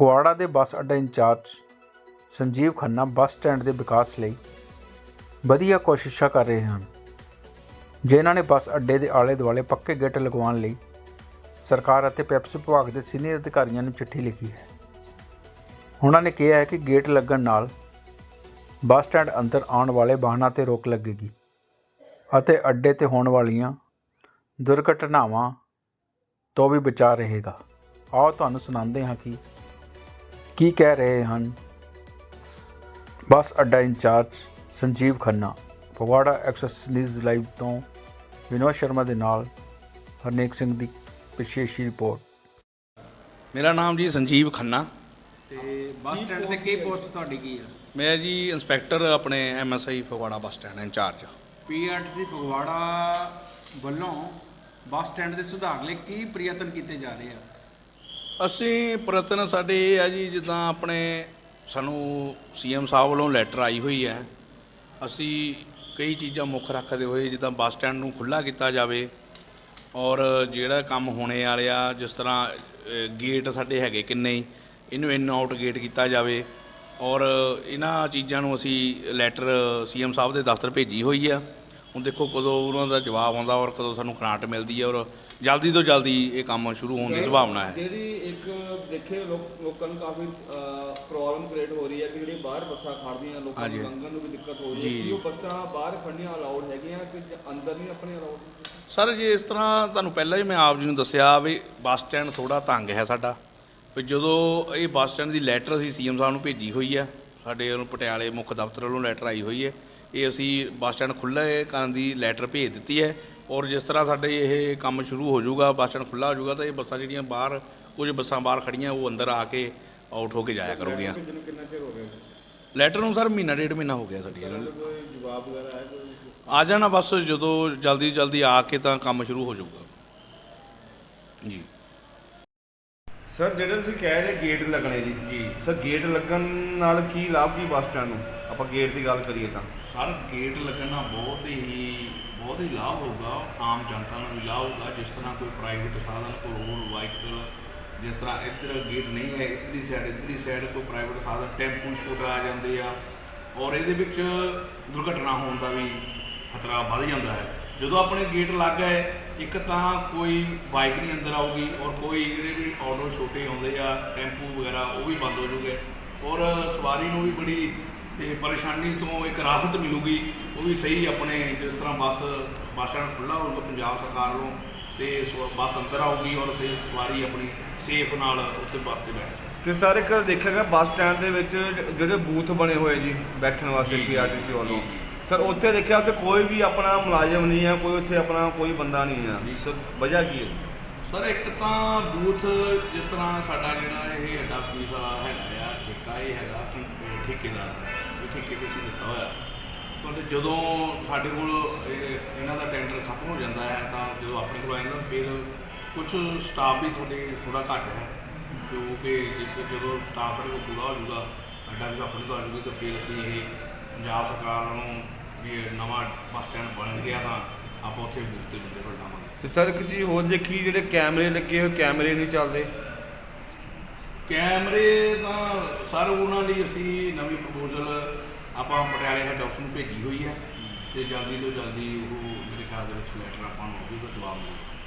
ਫਗਵਾੜਾ ਦੇ ਬੱਸ ਅੱਡਾ incharge Sanjeev Khanna bus stand ਦੇ ਵਿਕਾਸ ਲਈ ਵਧੀਆ ਕੋਸ਼ਿਸ਼ਾਂ ਕਰ ਰਹੇ ਹਨ। ਜਿਨ੍ਹਾਂ ਨੇ ਬੱਸ ਅੱਡੇ ਦੇ ਆਲੇ ਦੁਆਲੇ ਪੱਕੇ ਗੇਟ ਲਗਵਾਉਣ ਲਈ ਸਰਕਾਰ ਅਤੇ ਪੈਪਸੀ ਵਿਭਾਗ ਦੇ ਸੀਨੀਅਰ ਅਧਿਕਾਰੀਆਂ ਨੂੰ ਚਿੱਠੀ ਲਿਖੀ ਹੈ। ਉਹਨਾਂ ਨੇ ਕਿਹਾ ਹੈ ਕਿ ਗੇਟ ਲੱਗਣ ਨਾਲ ਬੱਸ ਸਟੈਂਡ ਅੰਦਰ ਆਉਣ ਵਾਲੇ ਵਾਹਨਾਂ ਤੇ ਰੋਕ ਲੱਗੇਗੀ ਅਤੇ ਅੱਡੇ ਤੇ ਹੋਣ ਵਾਲੀਆਂ ਦੁਰਘਟਨਾਵਾਂ ਤੋਂ ਵੀ ਬਚਾ ਰਹੇਗਾ। ਆਓ ਤੁਹਾਨੂੰ ਸੁਣਾਉਂਦੇ ਹਾਂ ਕਿ ਕੀ ਕਹਿ ਰਹੇ ਹਨ? ਬੱਸ ਅੱਡਾ incharge Sanjeev Khanna Phagwara access news live ਤੋਂ ਵਿਨੋਦ ਸ਼ਰਮਾ ਦੇ ਨਾਲ ਹਰਨੇਕ ਸਿੰਘ ਦੀ ਵਿਸ਼ੇਸ਼ ਰਿਪੋਰਟ। ਮੇਰਾ ਨਾਮ ਜੀ ਸੰਜੀਵ ਖੰਨਾ। ਤੇ ਬੱਸ ਸਟੈਂਡ ਤੇ ਕੀ ਪੋਸਟ ਤੁਹਾਡੀ ਕੀ ਆ? ਮੈਂ ਜੀ ਇੰਸਪੈਕਟਰ ਆਪਣੇ MSI Phagwara bus stand incharge PRTC Phagwara ਵੱਲੋਂ ਬੱਸ ਸਟੈਂਡ ਦੇ ਸੁਧਾਰ ਲਈ ਕੀ ਪ੍ਰਯਤਨ ਕੀਤੇ ਜਾ ਰਹੇ ਆ? ਅਸੀਂ ਪ੍ਰਤਨ ਸਾਡੇ ਇਹ ਆ ਜੀ, ਜਿੱਦਾਂ ਆਪਣੇ ਸਾਨੂੰ ਸੀਐਮ ਸਾਹਿਬ ਵੱਲੋਂ ਲੈਟਰ ਆਈ ਹੋਈ ਹੈ। ਅਸੀਂ ਕਈ ਚੀਜ਼ਾਂ ਮੁੱਖ ਰੱਖਦੇ ਹੋਏ, ਜਿੱਦਾਂ ਬੱਸ ਸਟੈਂਡ ਨੂੰ ਖੁੱਲ੍ਹਾ ਕੀਤਾ ਜਾਵੇ ਔਰ ਜਿਹੜਾ ਕੰਮ ਹੋਣੇ ਵਾਲੇ ਆ, ਜਿਸ ਤਰ੍ਹਾਂ ਗੇਟ ਸਾਡੇ ਹੈਗੇ ਕਿੰਨੇ ਇਹਨੂੰ ਇਨ ਆਊਟ ਗੇਟ ਕੀਤਾ ਜਾਵੇ ਔਰ ਇਹਨਾਂ ਚੀਜ਼ਾਂ ਨੂੰ ਅਸੀਂ ਲੈਟਰ ਸੀਐਮ ਸਾਹਿਬ ਦੇ ਦਫ਼ਤਰ ਭੇਜੀ ਹੋਈ ਆ। ਹੁਣ ਦੇਖੋ ਕਦੋਂ ਉਹਨਾਂ ਦਾ ਜਵਾਬ ਆਉਂਦਾ ਔਰ ਕਦੋਂ ਸਾਨੂੰ ਗ੍ਰਾਂਟ ਮਿਲਦੀ ਹੈ ਔਰ ਜਲਦੀ ਤੋਂ ਜਲਦੀ ਇਹ ਕੰਮ ਸ਼ੁਰੂ ਹੋਣ ਦੀ ਸੰਭਾਵਨਾ ਹੈ ਜਿਹੜੀ ਇੱਕ ਦੇਖੇ ਲੋਕ ਲੋਕਾਂ ਨੂੰ ਕਾਫੀ ਪ੍ਰੋਬਲਮ ਕ੍ਰੀਏਟ ਹੋ ਰਹੀ ਹੈ ਕਿ ਜਿਹੜੀ ਬਾਹਰ ਬੱਸਾਂ ਖੜਦੀਆਂ ਲੋਕਾਂ ਹਾਂਜੀ। ਨੂੰ ਲੰਘਣ ਨੂੰ ਵੀ ਦਿੱਕਤ ਹੋ ਰਹੀ ਜੀ, ਹੈ ਕਿ। ਉਹ ਬੱਸਾਂ ਬਾਹਰ ਖੜਨੀਆਂ ਅਲਾਉਡ ਹੈਗੀਆਂ ਕਿ ਜ- ਅੰਦਰ ਨਹੀਂ ਆਪਣੀ ਅਲਾਉਡ ਸਰ ਜੇ ਇਸ ਤਰ੍ਹਾਂ ਤੁਹਾਨੂੰ ਪਹਿਲਾਂ ਹੀ ਮੈਂ ਆਪ ਜੀ ਨੂੰ ਦੱਸਿਆ ਵੀ ਬੱਸ ਸਟੈਂਡ ਥੋੜਾ ਤੰਗ ਹੈ ਸਾਡਾ ਵੀ ਜਦੋਂ ਇਹ ਬੱਸ ਸਟੈਂਡ ਦੀ ਲੈਟਰ ਅਸੀਂ ਸੀਐਮ ਸਾਹਿਬ ਨੂੰ ਭੇਜੀ ਹੋਈ ਹੈ ਸਾਡੇ ਵੱਲੋਂ ਪਟਿਆਲੇ ਮੁੱਖ ਦਫ਼ਤਰ ਵੱਲੋਂ ਲੈਟਰ ਆਈ ਹੋਈ ਹੈ ਇਹ ਅਸੀਂ ਬੱਸ ਸਟੈਂਡ ਖੁੱਲ੍ਹੇ ਕਰਨ ਦੀ ਲੈਟਰ ਭੇਜ ਦਿੱਤੀ ਹੈ ਔਰ ਜਿਸ ਤਰ੍ਹਾਂ ਸਾਡੇ ਇਹ ਕੰਮ ਸ਼ੁਰੂ ਹੋ ਜਾਊਗਾ ਬੱਸ ਸਟੈਂਡ ਖੁੱਲ੍ਹਾ ਹੋ ਜਾਊਗਾ ਤਾਂ ਇਹ ਬੱਸਾਂ ਜਿਹੜੀਆਂ ਬਾਹਰ ਕੁਝ ਬੱਸਾਂ ਬਾਹਰ ਖੜੀਆਂ ਉਹ ਅੰਦਰ ਆ ਕੇ ਆਊਟ ਹੋ ਕੇ ਜਾਇਆ ਕਰੂਗੀਆਂ। ਜਿਹਨੂੰ ਕਿੰਨਾ ਚਿਰ ਹੋ ਗਿਆ ਲੈਟਰ ਨੂੰ ਸਰ ਮਹੀਨਾ ਡੇਢ ਮਹੀਨਾ ਹੋ ਗਿਆ ਸਾਡੀ। ਜਵਾਬ ਵਗੈਰਾ ਹੈ ਆ ਜਾਣਾ ਬਸ ਜਦੋਂ ਜਲਦੀ ਜਲਦੀ ਆ ਕੇ ਤਾਂ ਕੰਮ ਸ਼ੁਰੂ ਹੋ ਜਾਊਗਾ। ਜੀ। ਸਰ ਜਿਹੜੇ ਤੁਸੀਂ ਕਹਿ ਰਹੇ ਗੇਟ ਲੱਗਣੇ ਜੀ। ਜੀ। ਸਰ ਗੇਟ ਲੱਗਣ ਨਾਲ ਕੀ ਲਾਭ ਕੀ ਬੱਸ ਸਟੈਂਡ ਨੂੰ? ਆਪਾਂ ਗੇਟ ਦੀ ਗੱਲ ਕਰੀਏ ਤਾਂ। ਸਰ ਗੇਟ ਲੱਗਣਾ ਬਹੁਤ ਹੀ ਬਹੁਤ ਹੀ ਲਾਭ ਹੋਊਗਾ, ਆਮ ਜਨਤਾ ਨੂੰ ਵੀ ਲਾਭ ਹੋਊਗਾ। ਜਿਸ ਤਰ੍ਹਾਂ ਕੋਈ ਪ੍ਰਾਈਵੇਟ ਸਾਧਨ ਕੋਈ ਹੋਰ ਵਾਹੀਕਲ ਜਿਸ ਤਰ੍ਹਾਂ ਇੱਧਰ ਗੇਟ ਨਹੀਂ ਹੈ, ਇੱਧਰਲੀ ਸਾਈਡ ਇੱਧਰਲੀ ਸਾਈਡ ਕੋਈ ਪ੍ਰਾਈਵੇਟ ਸਾਧਨ ਟੈਂਪੂ ਸਕੂਟਰ ਆ ਜਾਂਦੇ ਆ। ਔਰ ਇਹਦੇ ਵਿੱਚ ਦੁਰਘਟਨਾ ਹੋਣ ਦਾ ਵੀ ਖਤਰਾ ਵੱਧ ਜਾਂਦਾ ਹੈ। ਜਦੋਂ ਆਪਣੇ ਗੇਟ ਲੱਗ ਗਏ, ਇੱਕ ਤਾਂ ਕੋਈ ਬਾਈਕ ਨਹੀਂ ਅੰਦਰ ਆਊਗੀ ਔਰ ਕੋਈ ਜਿਹੜੇ ਵੀ ਆਟੋ ਛੋਟੇ ਆਉਂਦੇ ਆ ਟੈਂਪੂ ਵਗੈਰਾ ਉਹ ਵੀ ਬੰਦ ਹੋ ਜੂਗੇ ਔਰ ਸਵਾਰੀ ਨੂੰ ਵੀ ਬੜੀ ਇਹ ਪਰੇਸ਼ਾਨੀ ਤੋਂ ਇੱਕ ਰਾਹਤ ਮਿਲੂਗੀ ਉਹ ਵੀ ਸਹੀ ਆਪਣੇ ਜਿਸ ਤਰ੍ਹਾਂ ਬੱਸ ਬੱਸ ਖੁੱਲ੍ਹਾ ਹੋਊਗਾ ਪੰਜਾਬ ਸਰਕਾਰ ਨੂੰ ਤੇ ਸਵ- ਬੱਸ ਅੰਦਰ ਆਊਗੀ ਔਰ ਸੇ ਸਵਾਰੀ ਆਪਣੀ ਸੇਫ ਨਾਲ ਉੱਥੇ ਬੱਸ ਤੇ ਬੈਠ ਸਕਦੀ। ਤੇ ਸਰ ਇੱਕ ਦੇਖਿਆ ਗਿਆ ਬੱਸ ਸਟੈਂਡ ਦੇ ਵਿੱਚ ਜਿਹੜੇ ਬੂਥ ਬਣੇ ਹੋਏ ਜੀ ਬੈਠਣ ਵਾਸਤੇ ਜੀ, ਜੀ, ਪੀਆਰਟੀਸੀ ਵੱਲੋਂ। ਜੀ, ਜੀ। ਸਰ ਉੱਥੇ ਦੇਖਿਆ ਉੱਥੇ ਕੋਈ ਵੀ ਆਪਣਾ ਮੁਲਾਜ਼ਮ ਨਹੀਂ ਹੈ ਕੋਈ ਉੱਥੇ ਆਪਣਾ ਕੋਈ ਬੰਦਾ ਨਹੀਂ ਹੈ ਸਰ ਵਜ੍ਹਾ ਕੀ ਹੈ ਸਰ ਇੱਕ ਤਾਂ ਬੂਥ ਜਿਸ ਤਰ੍ਹਾਂ ਸਾਡਾ ਜਿਹੜਾ ਇਹ ਅੱਡਾ ਫੀਸ ਵਾਲਾ ਹੈਗਾ ਆ ਠੇਕਾ ਇਹ ਹੈਗਾ ਠੇ- ਠੇਕੇਦਾਰ। ਠੇਕੇ ਤੇ ਅਸੀਂ ਦਿੱਤਾ ਹੋਇਆ। ਪਰ ਜਦੋਂ ਸਾਡੇ ਕੋਲ ਇਹ ਇਹਨਾਂ ਦਾ ਟੈਂਡਰ ਖਤਮ ਹੋ ਜਾਂਦਾ ਹੈ, ਤਾਂ ਜਦੋਂ ਆਪਣੇ ਕੋਲ ਆ ਫਿਰ ਕੁਝ ਸਟਾਫ ਵੀ ਤੁਹਾਡੇ ਥੋੜਾ ਘੱਟ ਹੈ। ਜੋ ਕਿ ਜਿਸ ਜਦੋਂ ਸਟਾਫ ਸਾਡੇ ਕੋਲ ਪੂਰਾ ਹੋ ਜਾਊਗਾ, ਸਾਡਾ ਵੀ ਆਪਣੇ ਕੋਲ ਆ ਜਾਊਗਾ, ਤਾਂ ਫਿਰ ਅਸੀਂ ਇਹ ਪੰਜਾਬ ਸਰਕਾਰ ਨੂੰ ਵੀ ਇਹ ਨਵਾਂ ਬੱਸ ਸਟੈਂਡ ਬਣ ਗਿਆ ਤਾਂ ਆਪਾਂ ਉੱਥੇ ਬੂਥ ਤੇ ਬੰਦੇ ਬਿਠਾਵਾਂਗੇ ਤੇ ਸਰ ਇੱਕ ਚੀਜ਼ ਹੋਰ ਦੇਖੀ, ਜਿਹੜੇ ਕੈਮਰੇ ਲੱਗੇ ਹੋਏ, ਕੈਮਰੇ ਨਹੀਂ ਚੱਲਦੇ। ਕੈਮਰੇ ਤਾਂ ਸਰ, ਉਹਨਾਂ ਲਈ ਅਸੀਂ ਨਵੀਂ ਪ੍ਰਪੋਜ਼ਲ ਆਪਾਂ ਪਟਿਆਲੇ ਹੈੱਡ ਆਫਿਸ ਨੂੰ ਭੇਜੀ ਹੋਈ ਹੈ ਤੇ ਜਲਦੀ ਤੋਂ ਜਲਦੀ ਉਹ ਮੇਰੇ ਖਿਆਲ ਦੇ ਵਿੱਚ ਲੈਟਰ ਆਪਾਂ ਨੂੰ ਉਹਦਾ ਜਵਾਬ ਮਿਲੇਗਾ।